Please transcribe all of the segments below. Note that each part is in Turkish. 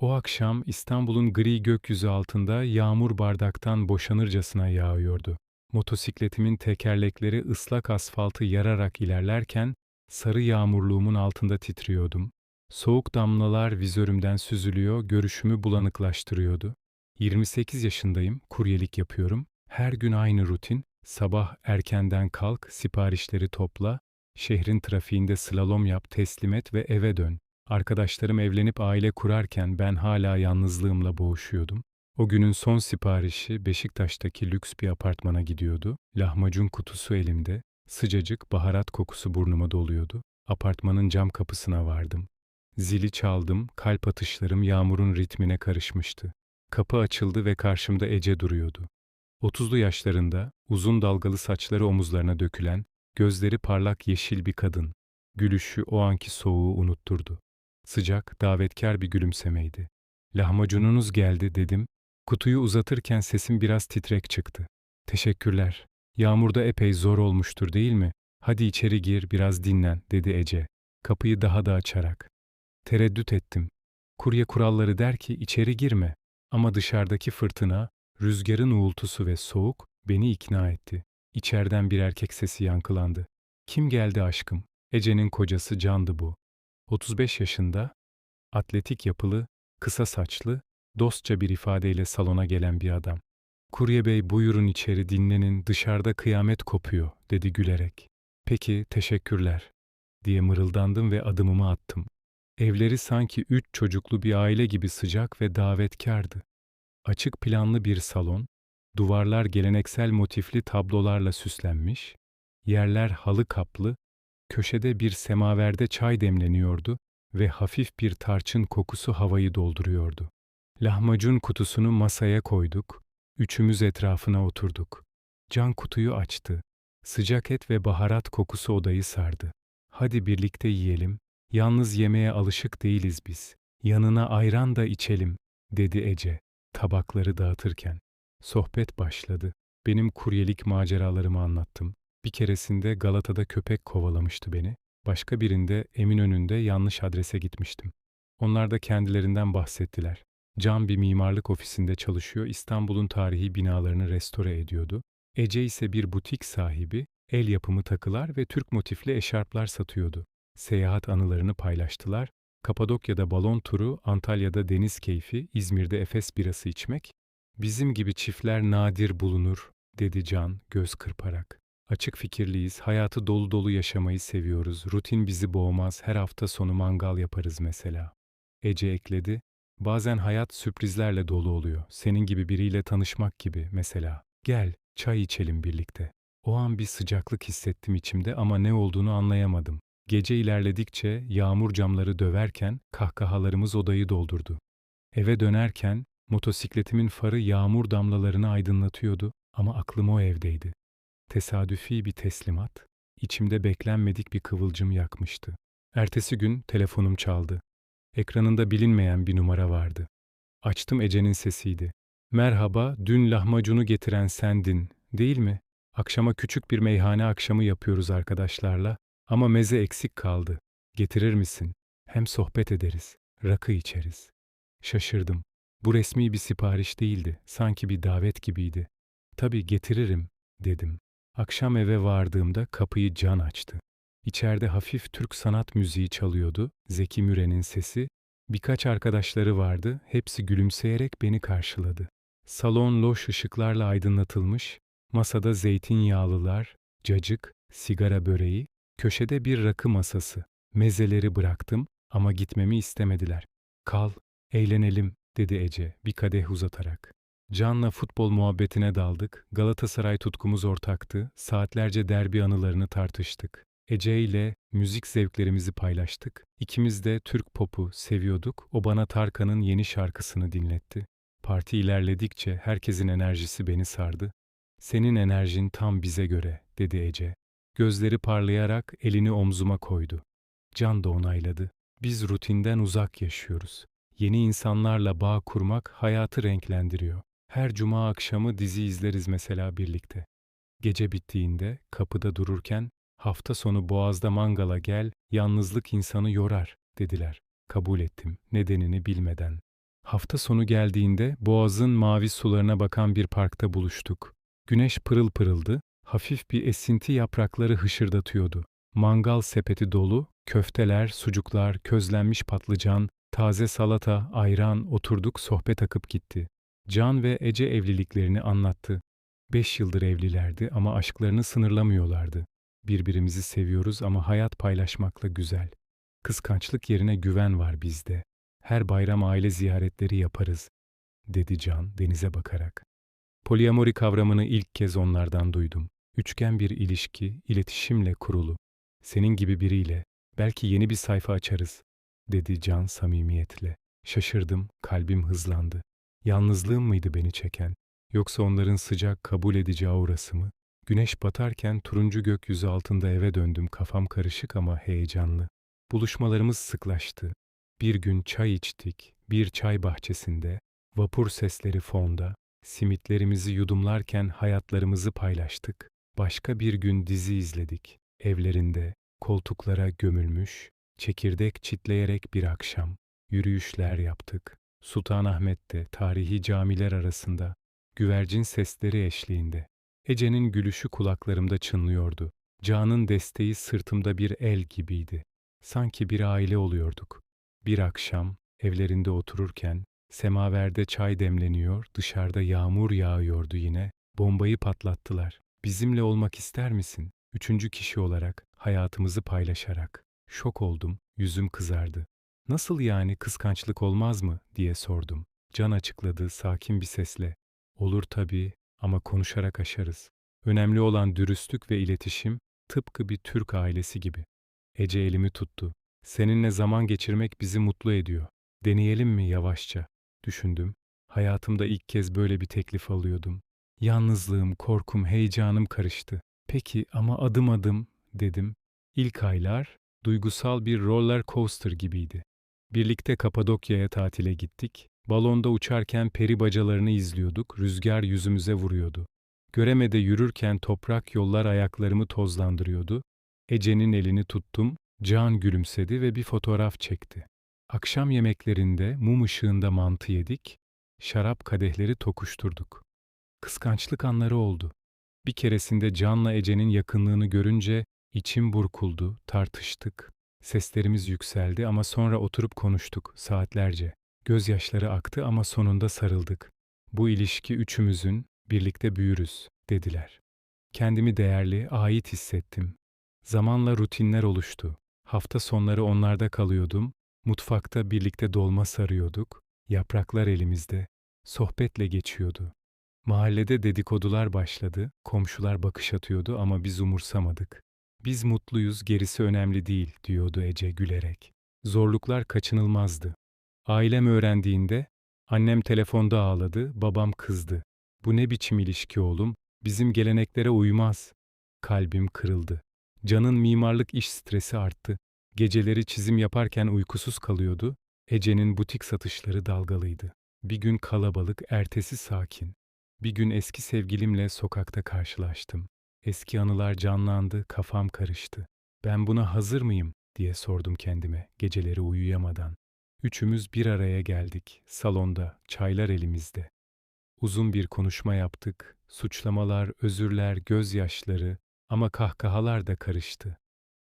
O akşam İstanbul'un gri gökyüzü altında yağmur bardaktan boşanırcasına yağıyordu. Motosikletimin tekerlekleri ıslak asfaltı yararak ilerlerken sarı yağmurluğumun altında titriyordum. Soğuk damlalar vizörümden süzülüyor, görüşümü bulanıklaştırıyordu. 28 yaşındayım, kuryelik yapıyorum. Her gün aynı rutin. Sabah erkenden kalk, siparişleri topla, şehrin trafiğinde slalom yap, teslim et ve eve dön. Arkadaşlarım evlenip aile kurarken ben hala yalnızlığımla boğuşuyordum. O günün son siparişi Beşiktaş'taki lüks bir apartmana gidiyordu. Lahmacun kutusu elimde, sıcacık baharat kokusu burnuma doluyordu. Apartmanın cam kapısına vardım. Zili çaldım, kalp atışlarım yağmurun ritmine karışmıştı. Kapı açıldı ve karşımda Ece duruyordu. Otuzlu yaşlarında, uzun dalgalı saçları omuzlarına dökülen, gözleri parlak yeşil bir kadın. Gülüşü o anki soğuğu unutturdu. Sıcak, davetkar bir gülümsemeydi. Lahmacununuz geldi dedim. Kutuyu uzatırken sesim biraz titrek çıktı. Teşekkürler. Yağmurda epey zor olmuştur değil mi? Hadi içeri gir, biraz dinlen, dedi Ece. Kapıyı daha da açarak. Tereddüt ettim. Kurye kuralları der ki içeri girme. Ama dışarıdaki fırtına, rüzgarın uğultusu ve soğuk beni ikna etti. İçeriden bir erkek sesi yankılandı. Kim geldi aşkım? Ece'nin kocası Can'dı bu. 35 yaşında, atletik yapılı, kısa saçlı, dostça bir ifadeyle salona gelen bir adam. Kurye bey buyurun içeri dinlenin dışarıda kıyamet kopuyor dedi gülerek. Peki teşekkürler diye mırıldandım ve adımımı attım. Evleri sanki üç çocuklu bir aile gibi sıcak ve davetkardı. Açık planlı bir salon, duvarlar geleneksel motifli tablolarla süslenmiş, yerler halı kaplı, köşede bir semaverde çay demleniyordu ve hafif bir tarçın kokusu havayı dolduruyordu. Lahmacun kutusunu masaya koyduk, üçümüz etrafına oturduk. Can kutuyu açtı. Sıcak et ve baharat kokusu odayı sardı. Hadi birlikte yiyelim, yalnız yemeğe alışık değiliz biz. Yanına ayran da içelim, dedi Ece, tabakları dağıtırken. Sohbet başladı. Benim kuryelik maceralarımı anlattım. Bir keresinde Galata'da köpek kovalamıştı beni. Başka birinde Eminönü'nde yanlış adrese gitmiştim. Onlar da kendilerinden bahsettiler. Can bir mimarlık ofisinde çalışıyor, İstanbul'un tarihi binalarını restore ediyordu. Ece ise bir butik sahibi, el yapımı takılar ve Türk motifli eşarplar satıyordu. Seyahat anılarını paylaştılar. Kapadokya'da balon turu, Antalya'da deniz keyfi, İzmir'de Efes birası içmek. Bizim gibi çiftler nadir bulunur, dedi Can göz kırparak. Açık fikirliyiz, hayatı dolu dolu yaşamayı seviyoruz. Rutin bizi boğmaz, her hafta sonu mangal yaparız mesela. Ece ekledi, bazen hayat sürprizlerle dolu oluyor. Senin gibi biriyle tanışmak gibi mesela. Gel, çay içelim birlikte. O an bir sıcaklık hissettim içimde ama ne olduğunu anlayamadım. Gece ilerledikçe yağmur camları döverken kahkahalarımız odayı doldurdu. Eve dönerken motosikletimin farı yağmur damlalarını aydınlatıyordu ama aklım o evdeydi. Tesadüfi bir teslimat, içimde beklenmedik bir kıvılcım yakmıştı. Ertesi gün telefonum çaldı. Ekranında bilinmeyen bir numara vardı. Açtım Ece'nin sesiydi. Merhaba, dün lahmacunu getiren sendin, değil mi? Akşama küçük bir meyhane akşamı yapıyoruz arkadaşlarla ama meze eksik kaldı. Getirir misin? Hem sohbet ederiz, rakı içeriz. Şaşırdım. Bu resmi bir sipariş değildi, sanki bir davet gibiydi. Tabii getiririm, dedim. Akşam eve vardığımda kapıyı Can açtı. İçeride hafif Türk sanat müziği çalıyordu, Zeki Müren'in sesi. Birkaç arkadaşları vardı, hepsi gülümseyerek beni karşıladı. Salon loş ışıklarla aydınlatılmış, masada zeytinyağlılar, cacık, sigara böreği, köşede bir rakı masası. Mezeleri bıraktım ama gitmemi istemediler. Kal, eğlenelim, dedi Ece bir kadeh uzatarak. Can'la futbol muhabbetine daldık, Galatasaray tutkumuz ortaktı, saatlerce derbi anılarını tartıştık. Ece ile müzik zevklerimizi paylaştık. İkimiz de Türk popu seviyorduk, o bana Tarkan'ın yeni şarkısını dinletti. Parti ilerledikçe herkesin enerjisi beni sardı. Senin enerjin tam bize göre, dedi Ece. Gözleri parlayarak elini omzuma koydu. Can da onayladı. Biz rutinden uzak yaşıyoruz. Yeni insanlarla bağ kurmak hayatı renklendiriyor. Her cuma akşamı dizi izleriz mesela birlikte. Gece bittiğinde kapıda dururken hafta sonu Boğaz'da mangala gel, yalnızlık insanı yorar dediler. Kabul ettim nedenini bilmeden. Hafta sonu geldiğinde boğazın mavi sularına bakan bir parkta buluştuk. Güneş pırıl pırıldı, hafif bir esinti yaprakları hışırdatıyordu. Mangal sepeti dolu, köfteler, sucuklar, közlenmiş patlıcan, taze salata, ayran, oturduk sohbet akıp gitti. Can ve Ece evliliklerini anlattı. Beş yıldır evlilerdi ama aşklarını sınırlamıyorlardı. Birbirimizi seviyoruz ama hayat paylaşmakla güzel. Kıskançlık yerine güven var bizde. Her bayram aile ziyaretleri yaparız, dedi Can denize bakarak. Poliamori kavramını ilk kez onlardan duydum. Üçgen bir ilişki, iletişimle kurulu. Senin gibi biriyle, belki yeni bir sayfa açarız, dedi Can samimiyetle. Şaşırdım, kalbim hızlandı. Yalnızlığım mıydı beni çeken? Yoksa onların sıcak, kabul edici aurası mı? Güneş batarken turuncu gökyüzü altında eve döndüm, kafam karışık ama heyecanlı. Buluşmalarımız sıklaştı. Bir gün çay içtik, bir çay bahçesinde, vapur sesleri fonda, simitlerimizi yudumlarken hayatlarımızı paylaştık. Başka bir gün dizi izledik. Evlerinde, koltuklara gömülmüş, çekirdek çitleyerek bir akşam, yürüyüşler yaptık. Sultanahmet'te, tarihi camiler arasında, güvercin sesleri eşliğinde. Ece'nin gülüşü kulaklarımda çınlıyordu. Can'ın desteği sırtımda bir el gibiydi. Sanki bir aile oluyorduk. Bir akşam evlerinde otururken semaverde çay demleniyor, dışarıda yağmur yağıyordu yine. Bombayı patlattılar. Bizimle olmak ister misin? Üçüncü kişi olarak, hayatımızı paylaşarak. Şok oldum, yüzüm kızardı. Nasıl yani kıskançlık olmaz mı diye sordum. Can açıkladı sakin bir sesle. Olur tabii ama konuşarak aşarız. Önemli olan dürüstlük ve iletişim tıpkı bir Türk ailesi gibi. Ece elimi tuttu. Seninle zaman geçirmek bizi mutlu ediyor. Deneyelim mi yavaşça? Düşündüm. Hayatımda ilk kez böyle bir teklif alıyordum. Yalnızlığım, korkum, heyecanım karıştı. Peki ama adım adım dedim. İlk aylar duygusal bir roller coaster gibiydi. Birlikte Kapadokya'ya tatile gittik. Balonda uçarken peri bacalarını izliyorduk, rüzgar yüzümüze vuruyordu. Göremede yürürken toprak yollar ayaklarımı tozlandırıyordu. Ece'nin elini tuttum, Can gülümsedi ve bir fotoğraf çekti. Akşam yemeklerinde mum ışığında mantı yedik, şarap kadehleri tokuşturduk. Kıskançlık anları oldu. Bir keresinde Can'la Ece'nin yakınlığını görünce içim burkuldu, tartıştık. Seslerimiz yükseldi ama sonra oturup konuştuk saatlerce. Gözyaşları aktı ama sonunda sarıldık. Bu ilişki üçümüzün, birlikte büyürüz, dediler. Kendimi değerli, ait hissettim. Zamanla rutinler oluştu. Hafta sonları onlarda kalıyordum, mutfakta birlikte dolma sarıyorduk, yapraklar elimizde, sohbetle geçiyordu. Mahallede dedikodular başladı, komşular bakış atıyordu ama biz umursamadık. Biz mutluyuz, gerisi önemli değil, diyordu Ece gülerek. Zorluklar kaçınılmazdı. Ailem öğrendiğinde, annem telefonda ağladı, babam kızdı. Bu ne biçim ilişki oğlum, bizim geleneklere uymaz. Kalbim kırıldı. Can'ın mimarlık iş stresi arttı. Geceleri çizim yaparken uykusuz kalıyordu. Ece'nin butik satışları dalgalıydı. Bir gün kalabalık, ertesi sakin. Bir gün eski sevgilimle sokakta karşılaştım. Eski anılar canlandı, kafam karıştı. Ben buna hazır mıyım diye sordum kendime geceleri uyuyamadan. Üçümüz bir araya geldik, salonda, çaylar elimizde. Uzun bir konuşma yaptık, suçlamalar, özürler, gözyaşları ama kahkahalar da karıştı.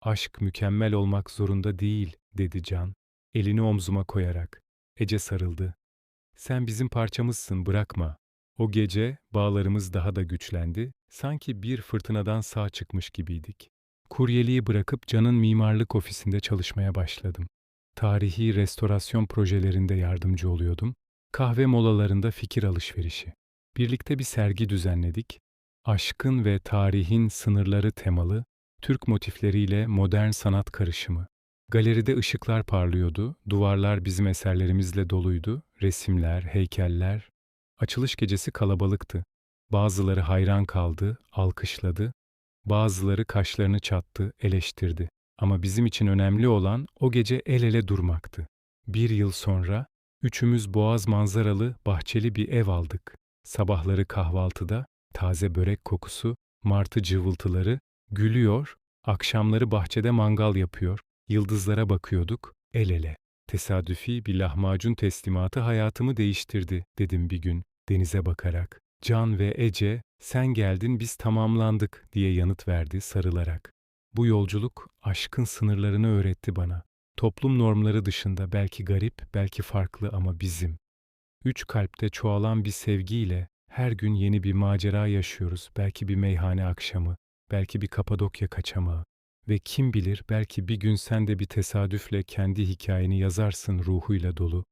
Aşk mükemmel olmak zorunda değil, dedi Can, elini omzuma koyarak. Ece sarıldı. Sen bizim parçamızsın, bırakma. O gece bağlarımız daha da güçlendi, sanki bir fırtınadan sağ çıkmış gibiydik. Kuryeliği bırakıp Can'ın mimarlık ofisinde çalışmaya başladım. Tarihi restorasyon projelerinde yardımcı oluyordum. Kahve molalarında fikir alışverişi. Birlikte bir sergi düzenledik. Aşkın ve tarihin sınırları temalı, Türk motifleriyle modern sanat karışımı. Galeride ışıklar parlıyordu, duvarlar bizim eserlerimizle doluydu, resimler, heykeller. Açılış gecesi kalabalıktı. Bazıları hayran kaldı, alkışladı, bazıları kaşlarını çattı, eleştirdi. Ama bizim için önemli olan o gece el ele durmaktı. Bir yıl sonra üçümüz boğaz manzaralı, bahçeli bir ev aldık. Sabahları kahvaltıda taze börek kokusu, martı cıvıltıları, gülüyor, akşamları bahçede mangal yapıyor, yıldızlara bakıyorduk, el ele. Tesadüfi bir lahmacun teslimatı hayatımı değiştirdi, dedim bir gün, denize bakarak. Can ve Ece, sen geldin biz tamamlandık diye yanıt verdi sarılarak. Bu yolculuk aşkın sınırlarını öğretti bana. Toplum normları dışında belki garip, belki farklı ama bizim. Üç kalpte çoğalan bir sevgiyle her gün yeni bir macera yaşıyoruz. Belki bir meyhane akşamı, belki bir Kapadokya kaçamağı. Ve kim bilir belki bir gün sen de bir tesadüfle kendi hikayeni yazarsın ruhuyla dolu,